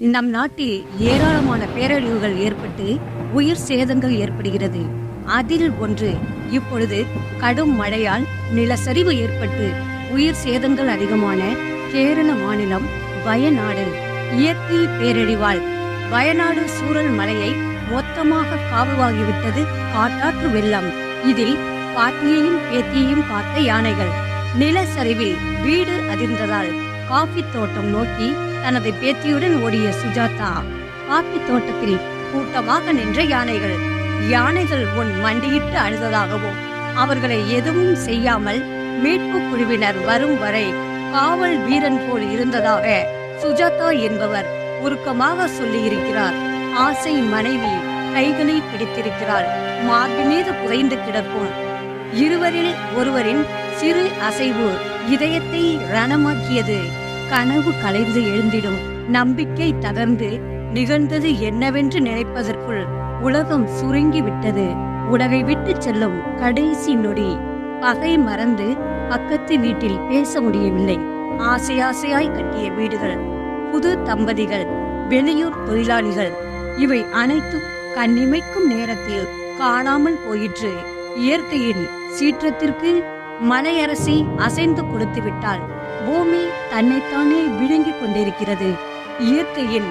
நம் நாட்டில் ஏராளமான பேரழிவுகள் ஏற்பட்டு உயிர் சேதங்கள் ஏற்படுகிறது. அதில் ஒன்று இப்பொழுது கடும் மழையால் நிலச்சரிவு ஏற்பட்டு உயிர் சேதங்கள் அதிகமான கேரள மாநிலம் வயநாடு. இயற்கை பேரழிவால் வயநாடு சூழல் மலையை மொத்தமாக காவுவாகிவிட்டது காட்டாற்று வெள்ளம். இதில் பாட்டியையும் பேத்தியையும் காத்த யானைகள். நிலச்சரிவில் வீடு அதிர்ந்ததால் காஃபி தோட்டம் நோக்கி தனது பேத்தியுடன் ஓடிய சுஜாதா காப்பி தோட்டத்தில் கூட்டமாக நின்ற யானைகள் யானைகள் உன் மண்டியிட்டு அழுததாகவும் அவர்களை எதுவும் செய்யாமல் மீட்பு குழுவினர் வரும் வரை காவல் வீரன் போல் இருந்ததாக சுஜாதா என்பவர் உருக்கமாக சொல்லியிருக்கிறார். ஆசை மனைவி கைகளை பிடித்திருக்கிறாள். மார்பு மீது புதைந்து கிடக்கும். இருவரில் ஒருவரின் சிறு அசைவு இதயத்தை ரணமாக்கியது. கனவு கலைந்து எழுந்திடும். நம்பிக்கை தகர்ந்து நிகழ்ந்தது என்னவென்று நினைப்பதற்குள் உலகம் சுருங்கி விட்டது. உலகை விட்டு செல்லும் கடைசி நொடி. பகை மறந்து பக்கத்து வீட்டில் பேச முடியவில்லை. ஆசை ஆசையாய் கட்டிய வீடுகள் புது தம்பதிகள் வெளியூர் தொழிலாளிகள் இவை அனைத்தும் கண்ணிமைக்கும் நேரத்தில் காணாமல் போயிற்று. இயற்கையின் சீற்றத்திற்கு மலையரசி அசைந்து கொடுத்து விட்டாள் பூமி தன்னைத்தானே விழுங்கிக் கொண்டிருக்கிறது. இயற்கையில்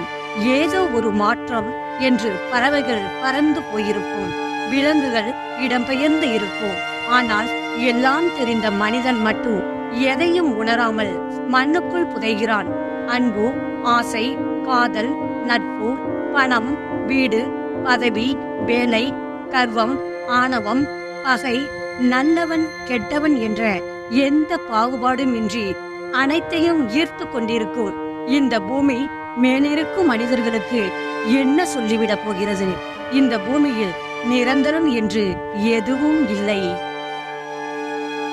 ஏதோ ஒரு மாற்றம் என்று பறவைகள் பறந்து போயிருக்கும். விலங்குகள் இடம்பெயர்ந்து இருக்கும். ஆனால் எல்லாம் தெரிந்த மனிதன் மட்டும் எதையும் உணராமல் மண்ணுக்குள் புதைகிறான். அன்பு ஆசை காதல் நட்பு பணம் வீடு பதவி வேலை கர்வம் ஆணவம் பகை நல்லவன் கெட்டவன் என்ற எந்த பாகுபாடும் இன்றி அனைத்தையும் ஈர்த்து கொண்டிருக்கும் இந்த பூமி மேலிருக்கும் மனிதர்களுக்கு என்ன சொல்லிவிடப் போகிறது? இந்த பூமியில் நிரந்தரம் என்று எதுவும் இல்லை.